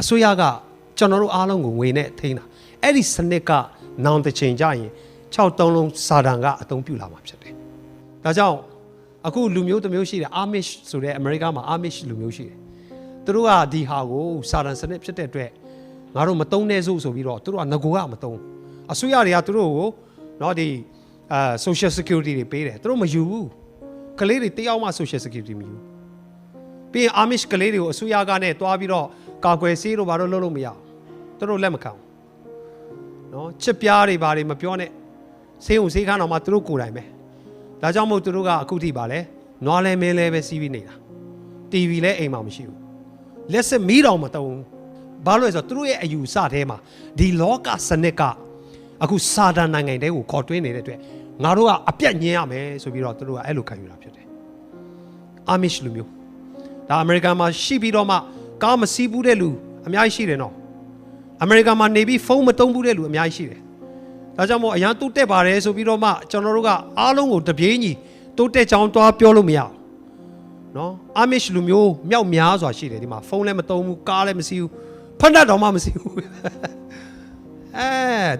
အစိုးရကကျွန်တော်တို့အားလုံးကိုငွေနဲ့ထိန်းတာအဲ့ဒီစနစ်ကနောင်တစ်ချိန်ကြရင်6သုံးလုံးစာတန်ကအသုံးပြုလာမှာဖြစ်တယ်။ဒါကြောင့်အခုလူမျိုးတစ်မျိုးရှိတယ် Amish ဆိုတဲ့အမေရိကမှာ Amish လူမျိုးရှိတယ်။သူတို့ကဒီဟာကိုစာတန်စနစ်ဖြစ်တဲ့အတွက်ငါတို့မသုံးနဲ့စို့ဆိုပြီးတော့သူတို့ကငကိုကမသုံးအစိုးရတွေကသူတို့ကိုနော်ဒီအာ social security တွေပေးတယ်သူတို့မယူဘူးကလေးတွေတယောက်မှ social security မယူဘူးပြီးရင် Amish ကလေးတွေကိုအစိုးရကနဲ့တွားပြီးတော့ ကာကွယ်ဆေးတို့ဘာလို့လုပ်လို့မရအောင်သူတို့လက်မခံဘူးနော်ချစ်ပြားတွေဘာတွေမပြောနဲ့ဆေးုံဆေးခန်းတော်မှာသူတို့ကိုယ်တိုင်ပဲဒါကြောင့်မို့သူတို့ကအခုထိပါလဲနွားလဲမင်းလဲပဲစီးပြီးနေတာ TV လဲအိမ်မှာမရှိဘူးလက်စစ်မီးတော်မတုံးဘာလို့လဲဆိုတော့သူတို့ရဲ့အယူဆထဲမှာဒီလောကစနစ်ကအခုစာဒန်နိုင်ငံတဲကိုခေါ်တွင်းနေတဲ့အတွက်ငါတို့ကအပြတ်ညင်းရမယ်ဆိုပြီးတော့သူတို့ကအဲ့လိုခံယူတာဖြစ်တယ် Amish လူမျိုးဒါအမေရိကန်မှာရှိပြီးတော့မှ ကားမစီးဘူးတဲ့လူအများကြီးရှိတယ်နော်အမေရိကန်မှာနေပြီးဖုန်းမသုံးဘူးတဲ့လူအများကြီးရှိတယ်ဒါကြောင့်မို့အရန်တိုးတက်ပါတယ်ဆိုပြီးတော့မှကျွန်တော်တို့ကအားလုံးကိုတပြေးညီတိုးတက်ကြောင်းတွားပြောလို့မရအောင်နော်အမစ်လူမျိုးမြောက်များစွာရှိတယ်ဒီမှာဖုန်းလည်းမသုံးဘူးကားလည်းမစီးဘူးဖက်နှက်တော်မှမစီးဘူးအဲ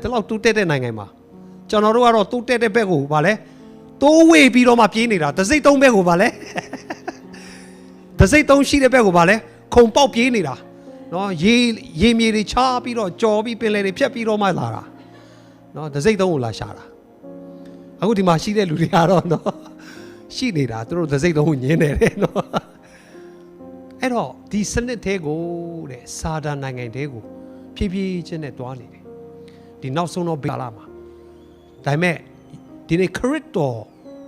ဒီလောက်တိုးတက်တဲ့နိုင်ငံမှာကျွန်တော်တို့ကတော့တိုးတက်တဲ့ဘက်ကိုဗာလဲတိုးဝေးပြီးတော့မှပြေးနေတာတစ်စိတ်သုံးဘက်ကိုဗာလဲဒစိတ်သုံးရှိတဲ့ဘက်ကိုဗာလဲ ခုံပေါက်ပြေးနေတာနော်ရေရေမြေတွေချားပြီးတော့ကြော်ပြီးပင်လယ်တွေဖြတ်ပြီးတော့မှလာတာနော်ဒစိတ်သုံးကိုလာရှာတာအခုဒီမှာရှိတဲ့လူတွေကတော့နော်ရှိနေတာသူတို့ဒစိတ်သုံးကိုညင်းနေတယ်နော်အဲ့တော့ဒီစနစ်သေးကိုတဲ့စာဒန်နိုင်ငံသေးကိုဖြည်းဖြည်းချင်းနဲ့တွားနေတယ်ဒီနောက်ဆုံးတော့ဘေးလာမှာဒါပေမဲ့ဒီနေ့ခရစ်တော်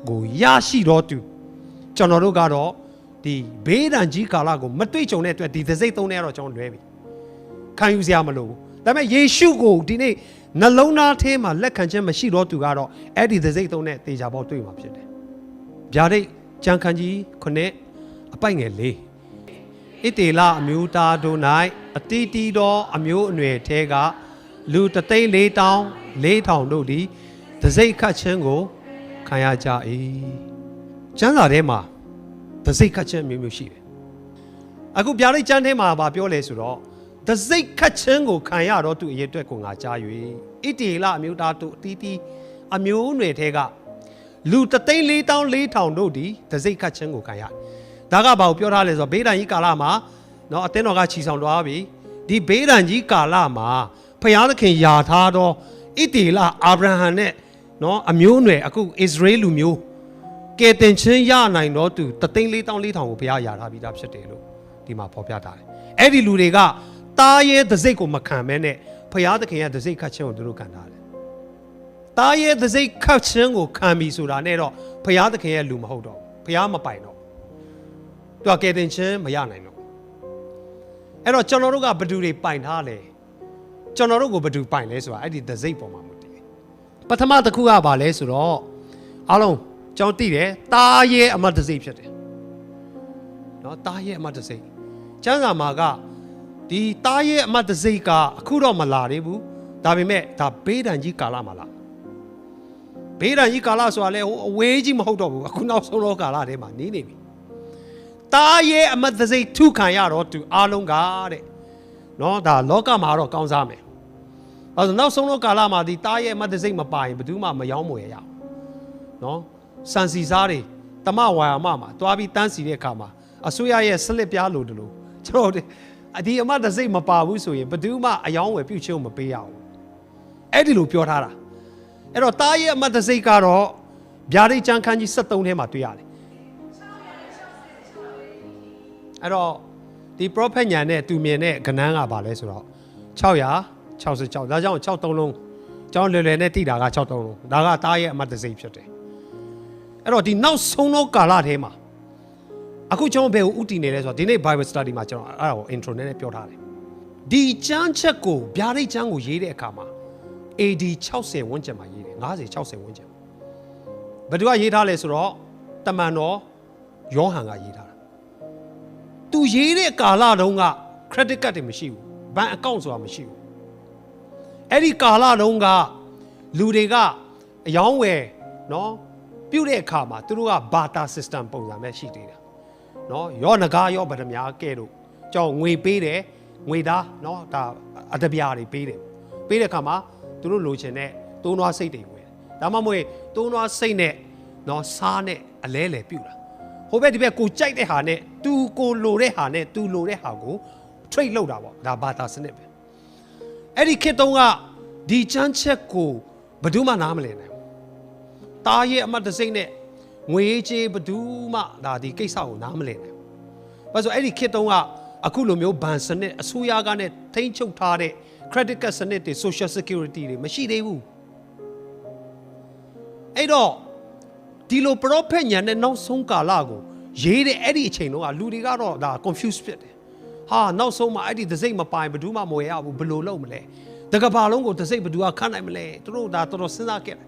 ကိုရရှိတော်သူကျွန်တော်တို့ကတော့ ဒီဘေးဒဏ်ကြီးကာလကိုမတွေ့ကြုံတဲ့အတွက်ဒီသစိတ်သုံးတဲ့ကတော့ကျွန်တော်လွဲပြီခံယူစရာမလိုဘူးဒါပေမဲ့ယေရှုကိုဒီနေ့နှလုံးသားထဲမှာလက်ခံခြင်းမရှိတော့သူကတော့အဲ့ဒီသစိတ်သုံးတဲ့တေချာပေါက်တွေ့မှာဖြစ်တယ်ဗျာဒိတ်ကြံခန်းကြီးခုနှစ်အပိုက်ငယ်လေးဣတေလအမျိုးသားတို့၌အတီးတီးသောအမျိုးအနွယ်ထဲကလူတသိန်းလေးတောင်းလေးထောင်တို့သည်သစိတ်ခတ်ခြင်းကိုခံရကြ၏ကျမ်းစာထဲမှာ တစိတ်ခတ်ခြင်းမျိုးမျိုးရှိတယ်။အခုဗျာဒိတ်ကျမ်းထဲမှာဗာပြောလဲဆိုတော့တစိတ်ခတ်ခြင်းကိုခံရတော့သူအရေးအတွက်ကိုငါကြား၍ဣတိလအမျိုးသားတို့အတီးတီးအမျိုးအနွယ်ထဲကလူတသိန်းလေးတောင်းလေးထောင်တို့ဒီတစိတ်ခတ်ခြင်းကိုခံရတယ်။ဒါကဘာကိုပြောထားလဲဆိုတော့ဘေးဒဏ်ကြီးကာလမှာเนาะအသင်းတော်ကခြီဆောင်သွားပြီဒီဘေးဒဏ်ကြီးကာလမှာဖျားသခင်ယာထားတော့ဣတိလအာဗြဟံနဲ့เนาะအမျိုးအနွယ်အခုဣသရေလလူမျိုး ကဲတင်ချင်းရနိုင်တော့သူတသိန်းလေးတောင်းလေးထောင်ကိုဘုရားယာထားပြီးသားဖြစ်တယ်လို့ဒီမှာဖော်ပြထားတယ်။အဲ့ဒီလူတွေကတားရဲသစိတ်ကိုမခံမဲနဲ့ဘုရားသခင်ရဲ့သစိတ်ခတ်ခြင်းကိုသူတို့ခံထားတယ်။တားရဲသစိတ်ခတ်ခြင်းကိုခံပြီဆိုတာနဲ့တော့ဘုရားသခင်ရဲ့လူမဟုတ်တော့ဘူး။ဘုရားမပိုင်တော့ဘူး။သူကကဲတင်ချင်းမရနိုင်တော့ဘူး။အဲ့တော့ကျွန်တော်တို့ကဘယ်သူတွေပိုင်ထားလဲ။ကျွန်တော်တို့ကိုဘယ်သူပိုင်လဲဆိုတာအဲ့ဒီသစိတ်ပေါ်မှာမူတည်တယ်။ပထမတစ်ခုကဘာလဲဆိုတော့အားလုံး ကျွန်တော်သိတယ်တားရဲ့အမတ်တစိတ်ဖြစ်တယ်နော်တားရဲ့အမတ်တစိတ်ကျမ်းစာမှာကဒီတားရဲ့အမတ်တစိတ်ကအခုတော့မလာသေးဘူးဒါပေမဲ့ဒါဘေးဒဏ်ကြီးကာလမှာလာဘေးဒဏ်ကြီးကာလဆိုတာလေဟိုအဝေးကြီးမဟုတ်တော့ဘူးအခုနောက်ဆုံးတော့ကာလထဲမှာနေနေပြီတားရဲ့အမတ်တစိတ်ထုခံရတော့သူအားလုံးကတဲ့နော်ဒါလောကမှာတော့ကောင်းစားမယ်အဲဒါနောက်ဆုံးတော့ကာလမှာဒီတားရဲ့အမတ်တစိတ်မပိုင်ဘယ်သူမှမယောင်းမွေရအောင်နော် စံစီစားတွေတမဝါယာမမှာတွားပြီးတန်းစီတဲ့အခါမှာအစိုးရရဲ့စလစ်ပြားလို့တလို့ကျွန်တော်တို့ဒီအမတ်တစိတ်မပါဘူးဆိုရင်ဘယ်သူမှအယောင်းဝယ်ပြုတ်ချင်းမပေးရဘူးအဲ့ဒီလိုပြောထားတာအဲ့တော့တားရဲ့အမတ်တစိတ်ကတော့ဗျာဒိတ်ကျမ်းခန်းကြီး73ထဲမှာတွေ့ရတယ်အဲ့တော့ဒီ prophet ညာနဲ့သူမြင်တဲ့ကဏန်းကဘာလဲဆိုတော့666ဒါကြောင့်63လုံးကျောင်းလွယ်လွယ်နဲ့တိတာက63လုံးဒါကတားရဲ့အမတ်တစိတ်ဖြစ်တယ် အဲ့တော့ဒီနောက်ဆုံးသောကာလထဲမှာအခုကျွန်တော်ဘယ်ကိုဥတည်နေလဲဆိုတော့ဒီနေ့ Bible study မှာကျွန်တော်အဲ့ဒါကို intro နဲ့ပြောထားတယ်ဒီကျမ်းချက်ကိုဗျာဒိတ်ကျမ်းကိုရေးတဲ့အခါမှာ AD 60ဝန်းကျင်မှာရေးတယ်50 60ဝန်းကျင်ဘယ်သူကရေးထားလဲဆိုတော့တမန်တော်ယောဟန်ကရေးထားတာသူရေးတဲ့ကာလတုန်းက credit card တွေမရှိဘူးဘဏ်အကောင့်ဆိုတာမရှိဘူးအဲ့ဒီကာလတုန်းကလူတွေကအယောင်းဝယ်နော် ပြုတ်တဲ့အခါမှာသူတို့က barter system ပုံစံပဲရှိသေးတယ်။နော်ရောနဂါရောဗဒမာကဲတို့ကြောင့်ငွေပေးတယ် ငွေသားเนาะဒါအတပြားတွေပေးတယ်ပေးတဲ့အခါမှာသူတို့လိုချင်တဲ့သုံးနွားစိတ်တွေဝင်ဒါမှမဟုတ်သုံးနွားစိတ်နဲ့เนาะစားနဲ့အလဲလဲပြုတ်လာဟိုဘက်ဒီဘက်ကိုကြိုက်တဲ့ဟာနဲ့သူကိုလိုတဲ့ဟာနဲ့သူလိုတဲ့ဟာကို trade လုပ်တာပေါ့ဒါဘာသာစနစ်ပဲအဲ့ဒီခေတ်တုန်းကဒီချမ်းချက်ကိုဘယ်သူမှနားမလည်နိုင်ဘူး း တားရဲ့အမတ်တစိမ့်နဲ့ငွေချေးဘယ်သူမှဒါဒီကိစ္စကိုနားမလည်နိုင်ဘူး။ဘာလို့ဆိုအဲ့ဒီခေတ်တုန်းကအခုလိုမျိုးဘဏ်စနစ်အစိုးရကနဲ့ထိန်းချုပ်ထားတဲ့ credit card စနစ်တွေ social security တွေမရှိသေးဘူး။အဲ့တော့ဒီလို prophet ညာနဲ့နောက်ဆုံးကာလကိုရေးတဲ့အဲ့ဒီအချိန်တုန်းကလူတွေကတော့ဒါ confuse ဖြစ်တယ်။ဟာနောက်ဆုံးမှအဲ့ဒီသစိတ်မပိုင်ဘယ်သူမှမဝယ်ရဘူးဘယ်လိုလုပ်မလဲ။တကဘာလုံးကိုသစိတ်ဘယ်သူကခန့်နိုင်မလဲ။သူတို့ဒါတော်တော်စဉ်းစားခဲ့တယ်။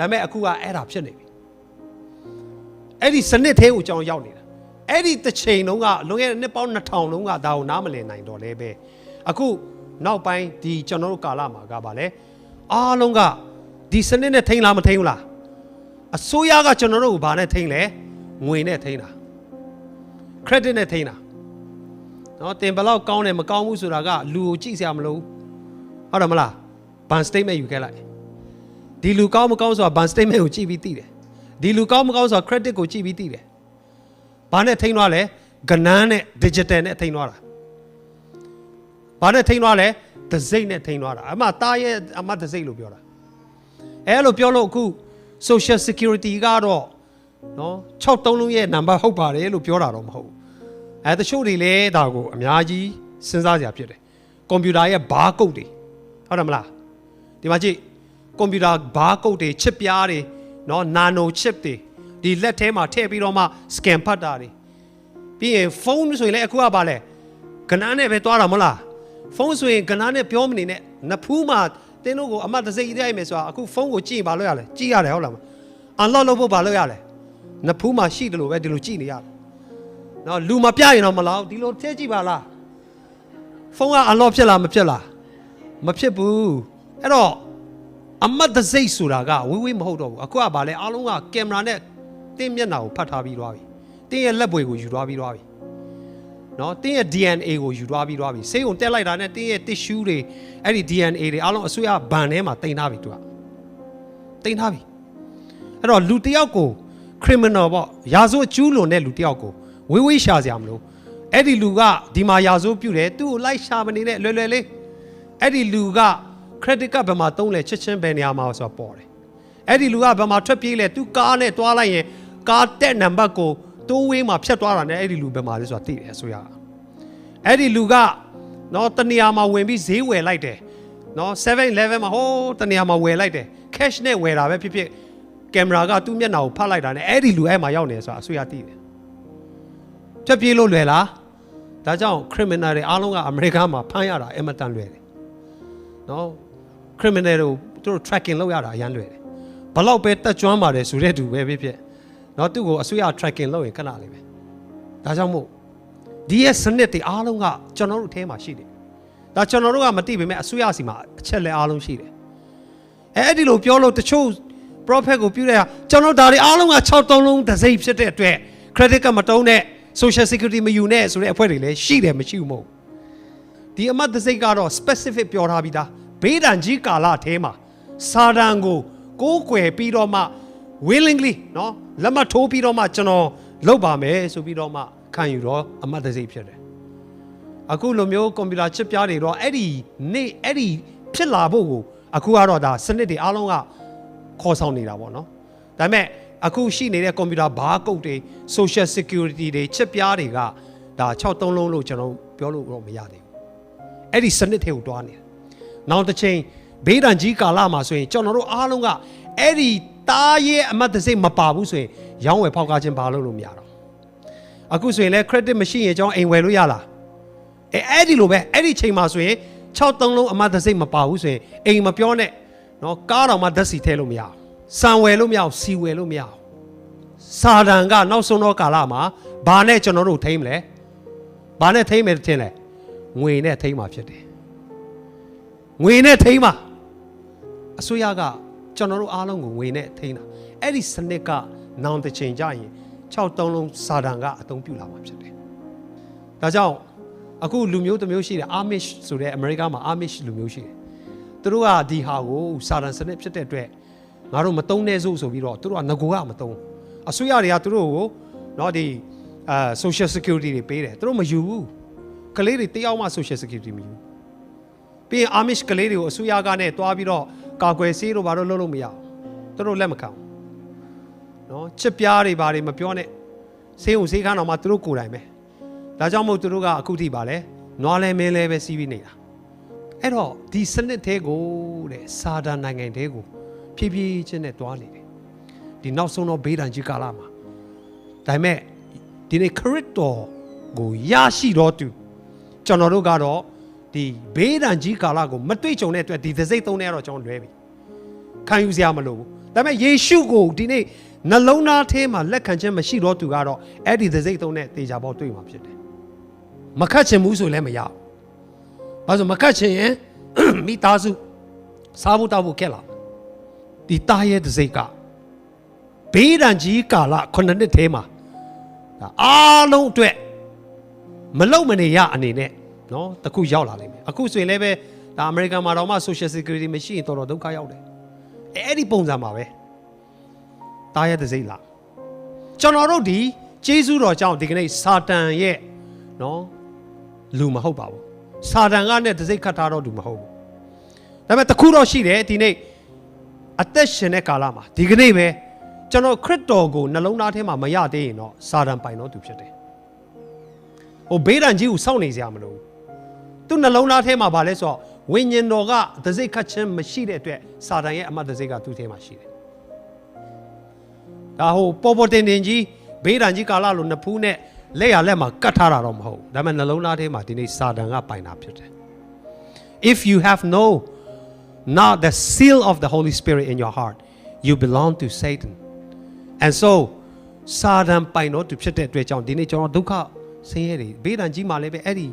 ဒါပေမဲ့အခုကအဲ့ဒါဖြစ်နေပြီ။အဲ့ဒီစနစ်သေးကိုကျွန်တော်ရောက်နေတာ။အဲ့ဒီတစ်ချိန်တုန်းကလွန်ခဲ့တဲ့နှစ်ပေါင်း2000လုံးကဒါကိုနားမလည်နိုင်တော့လဲပဲ။အခုနောက်ပိုင်းဒီကျွန်တော်တို့ကာလမှာကပါလေအားလုံးကဒီစနစ်နဲ့ထိန်းလားမထိန်းဘူးလား။အစိုးရကကျွန်တော်တို့ကိုဗာနဲ့ထိန်းလဲငွေနဲ့ထိန်းတာ credit နဲ့ထိန်းတာနော်တင်ဘယ်လောက်ကောင်းတယ်မကောင်းဘူးဆိုတာကလူကိုကြည့်စရာမလိုဘူးဟုတ်တယ်မလားဘန် statement ယူခဲ့လိုက် ဒီလူကောင်းမကောင်းဆိုတာဘန် statement ကိုကြည့်ပြီးသိတယ်ဒီလူကောင်းမကောင်းဆိုတာ credit ကိုကြည့်ပြီးသိတယ်ဘာနဲ့ထိန်းသွားလဲကနန်းနဲ့ digital နဲ့ထိန်းသွားတာဘာနဲ့ထိန်းသွားလဲဒစိမ့်နဲ့ထိန်းသွားတာအမသားရဲ့အမဒစိမ့်လို့ပြောတာအဲလိုပြောလို့အခု social security ကတော့နော်63လုံးရဲ့ number ဟုတ်ပါတယ်လို့ပြောတာတော့မဟုတ်ဘူးအဲတချို့တွေလည်းဒါကိုအများကြီးစဉ်းစားကြဖြစ်တယ်ကွန်ပျူတာရဲ့ဘားကုတ်တွေဟုတ်တယ်မလားဒီမှာကြည့် ကွန်ပျူတာဘားကုတ်တွေချစ်ပြားတွေနော်နာနိုချစ်တွေဒီလက်ထဲမှာထည့်ပြီးတော့မှ scan ဖတ်တာတွေပြီးရင်ဖုန်းဆိုရင်လည်းအခုကပါလဲကနန်းနဲ့ပဲတွားတာမဟုတ်လားဖုန်းဆိုရင်ကနန်းနဲ့ပြောမနေနဲ့နဖူးမှာတင်းတို့ကိုအမတ်တစိမ့်ရိုက်မယ်ဆိုတာအခုဖုန်းကိုကြည့်ရင်ဘာလို့ရလဲကြည့်ရတယ်ဟုတ်လား unlock လုပ်ဖို့ဘာလို့ရလဲနဖူးမှာရှိတယ်လို့ပဲဒီလိုကြည့်နေရတယ်နော်လူမပြရင်တော့မလောက်ဒီလိုထည့်ကြည့်ပါလားဖုန်းက unlock ဖြစ်လားမဖြစ်လားမဖြစ်ဘူးအဲ့တော့ အမတ်တစိမ့်ဆိုတာကဝေးဝေးမဟုတ်တော့ဘူးအခုကဘာလဲအားလုံးကကင်မရာနဲ့တင်းမျက်နှာကိုဖတ်ထားပြီးသွားပြီတင်းရဲ့လက်ပွေကိုယူသွားပြီးသွားပြီနော်တင်းရဲ့ DNA ကိုယူသွားပြီးသွားပြီဆေးုံတက်လိုက်တာနဲ့တင်းရဲ့ tissue တွေအဲ့ဒီ DNA တွေအားလုံးအစိုးရဘဏ်ထဲမှာတင်ထားပြီသူကတင်ထားပြီအဲ့တော့လူတစ်ယောက်ကို criminal ပေါ့ရာဇဝတ်ကျူးလွန်တဲ့လူတစ်ယောက်ကိုဝေးဝေးရှာစရာမလိုအဲ့ဒီလူကဒီမှာရာဇဝတ်ပြုတယ်သူ့ကိုလိုက်ရှာမနေတဲ့လွယ်လွယ်လေးအဲ့ဒီလူက credit card ဘယ်မှာသုံးလဲချက်ချင်းဘယ်နေရာမှာဆိုတော့ပေါ်တယ်အဲ့ဒီလူကဘယ်မှာထွက်ပြေးလဲသူကားနဲ့တွားလိုက်ရင်ကားတက်နံပါတ်ကိုတိုးဝေးမှာဖြတ်သွားတာနဲ့အဲ့ဒီလူဘယ်မှာလဲဆိုတာသိတယ်အစိုးရကအဲ့ဒီလူကနော်တနေရာမှာဝင်ပြီးဈေးဝယ်လိုက်တယ်နော်7-11မှာဟိုးတနေရာမှာဝယ်လိုက်တယ် cash နဲ့ဝယ်တာပဲဖြစ်ဖြစ်ကင်မရာကသူ့မျက်နှာကိုဖတ်လိုက်တာနဲ့အဲ့ဒီလူအဲ့မှာရောက်နေဆိုတာအစိုးရသိတယ်ဖြတ်ပြေးလို့လွယ်လားဒါကြောင့် criminal တွေအားလုံးကအမေရိကန်မှာဖမ်းရတာအမတန်လွယ်တယ်နော် criminal တို့သူတို့ tracking လုပ်ရတာအရန်လွယ်တယ်ဘလောက်ပဲတက်ကြွမ်းပါတယ်ဆိုတဲ့သူပဲဖြစ်ဖြစ်နော်သူ့ကိုအစိုးရ tracking လုပ်ရင်ခဏလေးပဲဒါကြောင့်မို့ဒီရဲ့စနစ်တွေအားလုံးကကျွန်တော်တို့အထဲမှာရှိတယ်ဒါကျွန်တော်တို့ကမသိပေမဲ့အစိုးရစီမှာအချက်လက်အားလုံးရှိတယ်အဲအဲ့ဒီလိုပြောလို့တချို့ prophet ကိုပြုတဲ့ဟာကျွန်တော်ဒါတွေအားလုံးက63လုံးတစ်စိမ့်ဖြစ်တဲ့အတွက် credit ကမတုံးတဲ့ social security မယူနဲ့ဆိုတဲ့အဖွဲ့တွေလည်းရှိတယ်မရှိဘူးမဟုတ်ဒီအမတ်တစ်စိမ့်ကတော့ specific ပြောထားပြီးသား ဘေးဒဏ်ကြီးကာလအထဲမှာစာတန်ကိုကိုးကွယ်ပြီးတော့မှ willingly เนาะလက်မှတ်ထိုးပြီးတော့မှကျွန်တော်လုပ်ပါမယ်ဆိုပြီးတော့မှခံယူတော့အမတ်တစ်စိမ့်ဖြစ်တယ်အခုလိုမျိုးကွန်ပျူတာချစ်ပြားတွေတော့အဲ့ဒီနေ့အဲ့ဒီဖြစ်လာဖို့ကိုအခုကတော့ဒါစနစ်တွေအားလုံးကခေါ်ဆောင်နေတာပေါ့နော်ဒါပေမဲ့အခုရှိနေတဲ့ကွန်ပျူတာဘားကုတ်တွေ social security တွေချစ်ပြားတွေကဒါ63လုံးလို့ကျွန်တော်ပြောလို့တော့မရသေးဘူးအဲ့ဒီစနစ်ထဲကိုတွားနေတယ် နောက်တစ်ချိန်ဘေးဒဏ်ကြီးကာလမှာဆိုရင်ကျွန်တော်တို့အားလုံးကအဲ့ဒီတားရဲ့အမတ်တစိမ့်မပါဘူးဆိုရင်ရောင်းဝယ်ဖောက်ကားခြင်းဘာလို့လို့မရတော့အခုဆိုရင်လည်း credit မရှိရင်ကျွန်တော်အိမ်ဝယ်လို့ရလားအဲအဲ့ဒီလိုပဲအဲ့ဒီချိန်မှာဆိုရင်63လုံးအမတ်တစိမ့်မပါဘူးဆိုရင်အိမ်မပြောနဲ့နော်ကားတော်မှဓာတ်စီထဲလို့မရဘူးစံဝယ်လို့မရဘူးစီဝယ်လို့မရဘူးစာတန်ကနောက်ဆုံးတော့ကာလမှာဘာနဲ့ကျွန်တော်တို့ထိမ့်မလဲဘာနဲ့ထိမ့်မယ်ထင်လဲငွေနဲ့ထိမ့်မှာဖြစ်တယ် ငွေနဲ့ထိန်းပါအစိုးရကကျွန်တော်တို့အားလုံးကိုငွေနဲ့ထိန်းတာအဲ့ဒီစနစ်ကနောင်တစ်ချိန်ကျရင်6တုံးလုံးစာတန်ကအသုံးပြုလာမှာဖြစ်တယ်။ဒါကြောင့်အခုလူမျိုးတစ်မျိုးရှိတယ်အာမစ်ဆိုတဲ့အမေရိကမှာအာမစ်လူမျိုးရှိတယ်။သူတို့ကဒီဟာကိုစာတန်စနစ်ဖြစ်တဲ့အတွက်ငါတို့မတုံးနဲ့စို့ဆိုပြီးတော့သူတို့ကငကိုကမတုံး။အစိုးရတွေကသူတို့ကိုနော်ဒီအာ social security တွေပေးတယ်။သူတို့မယူဘူး။ကလေးတွေတယောက်မှ social security မယူဘူး ပြီးရင်အာမစ်ကလေးတွေကိုအစိုးရကနဲ့တွားပြီးတော့ကာကွယ်ဆေးတို့ဘာတို့လုပ်လို့မရဘူးတို့လက်မခံနော်ချစ်ပြားတွေဘာတွေမပြောနဲ့ဆေးုံဆေးခန်းတော်မှာသူတို့ကိုယ်တိုင်ပဲဒါကြောင့်မို့သူတို့ကအခုထိပါလဲနွားလဲမင်းလဲပဲစီးပြီးနေတာအဲ့တော့ဒီစနစ်သေးကိုတဲ့စာဒန်နိုင်ငံသေးကိုဖြည်းဖြည်းချင်းနဲ့တွားနေတယ်ဒီနောက်ဆုံးတော့ဘေးဒဏ်ကြီးကာလမှာဒါပေမဲ့ဒီနေ့ခရစ်တော်ကိုရရှိတော်သူကျွန်တော်တို့ကတော့ ဒီဘေးဒဏ်ကြီးကာလကိုမတွေ့ကြုံတဲ့အတွက်ဒီသစိတ်သုံးတဲ့ကတော့ကျွန်တော်လွဲပြီခံယူစရာမလိုဘူးဒါပေမဲ့ယေရှုကိုဒီနေ့နှလုံးသားထဲမှာလက်ခံခြင်းမရှိတော့သူကတော့အဲ့ဒီသစိတ်သုံးတဲ့တေချာပေါက်တွေ့မှာဖြစ်တယ်မခတ်ချင်ဘူးဆိုလည်းမရဘူးဘာလို့မခတ်ချင်ရင်မိသားစုစားဖို့တောက်ဖို့ခက်လာဒီတားရဲ့သစိတ်ကဘေးဒဏ်ကြီးကာလခုနှစ်နှစ်ထဲမှာဒါအားလုံးအတွက်မလုံမနေရအနေနဲ့ နော်တခုရောက်လာလိမ့်မယ်အခုဆိုရင်လည်းပဲဒါအမေရိကန်မှာတော့မှ social security မရှိရင်တော်တော်ဒုက္ခရောက်တယ်အဲအဲ့ဒီပုံစံမှာပဲတားရတဲ့စိတ်လားကျွန်တော်တို့ဒီဂျေဇုတော်ကြောင့်ဒီကနေ့စာတန်ရဲ့နော်လူမဟုတ်ပါဘူးစာတန်ကနဲ့တစိတ်ခတ်ထားတော့လူမဟုတ်ဘူးဒါပေမဲ့တခုတော့ရှိတယ်ဒီနေ့အသက်ရှင်တဲ့ကာလမှာဒီကနေ့ပဲကျွန်တော်ခရစ်တော်ကိုနှလုံးသားထဲမှာမရသေးရင်တော့စာတန်ပိုင်တော့သူဖြစ်တယ်ဟိုဘေးဒဏ်ကြီးကိုစောင့်နေစရာမလိုဘူး သူနှလုံးသားထဲမှာဗာလဲဆိုတော့ဝိညာဉ်တော်ကသစိတ်ခတ်ခြင်းမရှိတဲ့အတွက်စာတန်ရဲ့အမတ်သစိတ်ကသူ့ထဲမှာရှိတယ်ဒါဟိုပေါ်ပေါ်တင်တင်ကြီးဘေးဒဏ်ကြီးကာလလိုနှစ်ဖူးနဲ့လက်ရလက်မှာကတ်ထားတာတော့မဟုတ်ဘူးဒါပေမဲ့နှလုံးသားထဲမှာဒီနေ့စာတန်ကပိုင်တာဖြစ်တယ် if you have no not the seal of the Holy Spirit in your heart, you belong to Satan. And so စာဒန်ပိုင်တော့သူဖြစ်တဲ့အတွက်ကြောင့်ဒီနေ့ကျွန်တော်ဒုက္ခဆင်းရဲတွေဘေးဒဏ်ကြီးမှလည်းပဲအဲ့ဒီ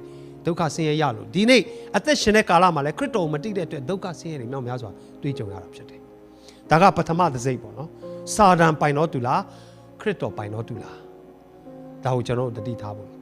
ဒုက္ခဆင်းရဲရလို့ဒီနေ့အသက်ရှင်တဲ့ကာလမှာလည်းခရစ်တော်ကိုမတိတဲ့အတွက်ဒုက္ခဆင်းရဲတွေမြောက်များစွာတွေ့ကြုံရတာဖြစ်တယ်။ဒါကပထမတစ်စိတ်ပေါ့နော်။စာဒန်ပိုင်တော့သူလားခရစ်တော်ပိုင်တော့သူလား။ဒါကိုကျွန်တော်တို့တတိထားဖို့